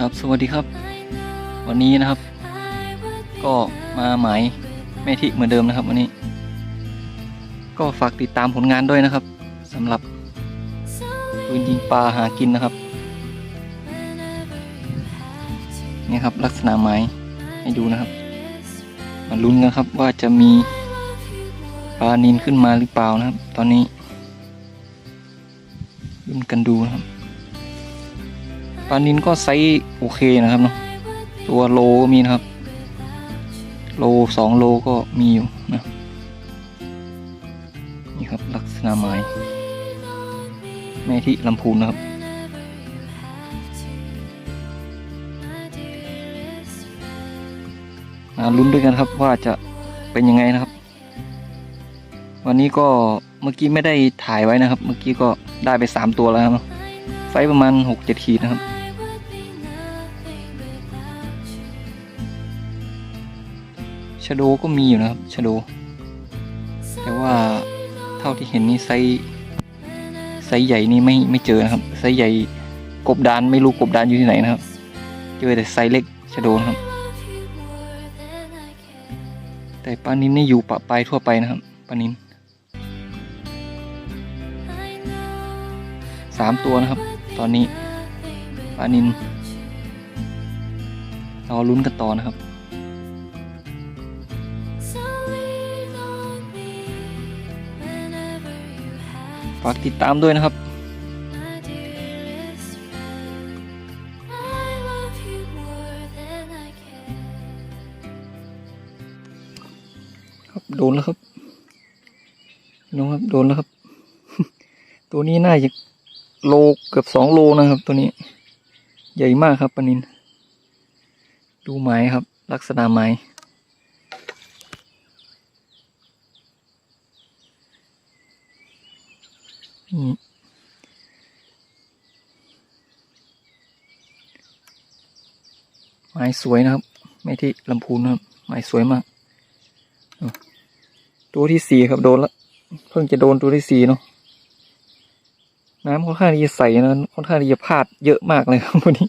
ครับสวัสดีครับ วันนี้นะครับ ก็มาหมายแม่ทิเหมือนเดิมนะครับ วันนี้ ก็ฝากติดตามผลงานด้วยนะครับสำหรับปืนยิงปลาหากินนะครับนี่ครับลักษณะไม้ให้ดูนะครับ มาลุ้นกันครับว่าจะมีปลานินขึ้นมาหรือเปล่านะครับ ตอนนี้ลุ้นกันดูนะครับ ปลานินก็ไซส์โอเคนะครับเนาะตัวโลก็มีนะครับ โลสองโลก็มีอยู่นะนี่ครับลักษณะไม้แม่ที่ลำพูนนะครับมาลุ้นด้วยกันครับว่าจะเป็นยังไงนะครับ วันนี้ก็เมื่อกี้ไม่ได้ถ่ายไว้นะครับ เมื่อกี้ก็ได้ไปสามตัวแล้วครับไซส์ประมาณหกเจ็ดขีดนะครับ ชโดก็มีอยู่นะครับชโดแต่ว่าเท่าที่เห็นนี่ไซไซใหญ่นี่ไม่ไม่เจอนะครับไซใหญ่กบดานไม่รู้กบดานอยู่ที่ไหนนะครับ เจอแต่ไซเล็กชโดนะครับ แต่ปลานินนี่อยู่ปะปลายทั่วไปนะครับปลานินสามตัวนะครับ ตอนนี้ปลานินรอลุ้นกันต่อนะครับากติดตามด้วยนะครับ ครับโดนแล้วครับน้องครับโดนแล้วครับ ตัวนี้น่าจะโลเกือบสองโลนะครับ ตัวนี้ ใหญ่มากครับปนิน ดูไม้ครับ ลักษณะไม้ นี่ไม้สวยนะครับ ไม่ที่ลำพูนนะครับ ไม้สวยมาก ตัวที่สี่ครับโดนละ เพิ่งจะโดนตัวที่สี่เนาะ น้ำค่อนข้างที่จะใสนะ ค่อนข้างที่จะพลาดเยอะมากเลยครับวันนี้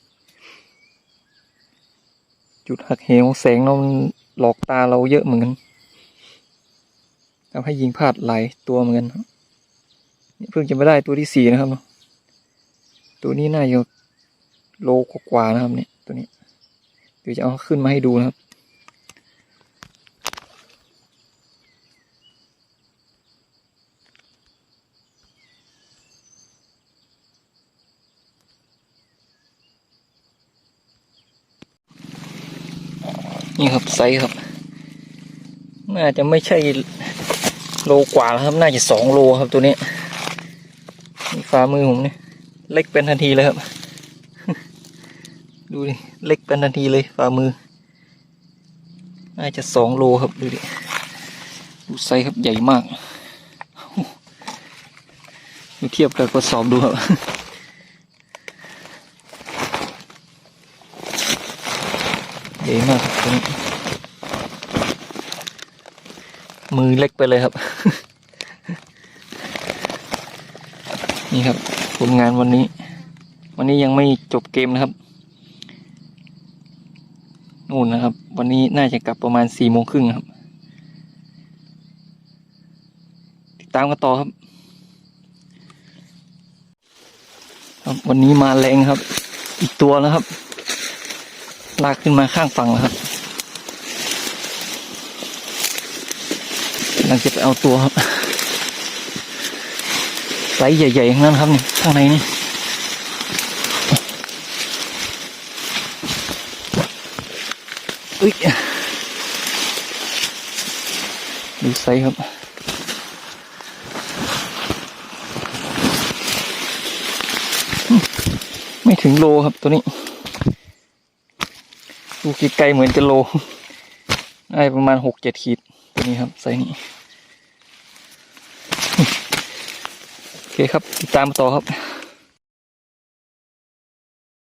จุดหักเหวแสงเราหลอกตาเราเยอะเหมือนกันทำให้ยิงพลาดหลายตัวเหมือนกันครับ เพิ่งจะม่ได้ตัวที่สี่นะครับ ตัวนี้น่าจะโลกว่านะครับ เนี่ย ตัวนี้ เดี๋ยวจะเอาขึ้นมาให้ดูนะครับ นี่ครับไซส์ครับ น่าจะไม่ใช่โลกว่าแล้วครับ น่าจะสองโลครับตัวนี้ ฝ่ามือผมเนี่ยเล็กเป็นทันทีเลยครับ ดูดิเล็กเป็นทันทีเลยฝ่ามือน่าจะสองโลครับดูดิดูไซส์ครับใหญ่มากดูเทียบกับกระสอบดูครับใหญ่มากครับตัวนี้มือเล็กไปเลยครับ นี่ครับผลงานวันนี้ วันนี้ยังไม่จบเกมนะครับนู่นนะครับ วันนี้น่าจะกลับประมาณสี่โมงครึ่งครับ ติดตามกันต่อครับ ครับ วันนี้มาแรงครับ อีกตัวแล้วครับ ลากขึ้นมาข้างฝั่งแล้วครับกำลังจะไปเอาตัวครับ ไซส์ใหญ่ๆทั้งนั้นครับนี่ข้างในนี่อุ้ยดูไซส์ครับไม่ถึงโลครับตัวนี้ ดูไกลๆเหมือนจะโลได้ประมาณหกเจ็ดขีดตัวนี้ครับไซส์นี้ เคครับ ติดตามต่อครับ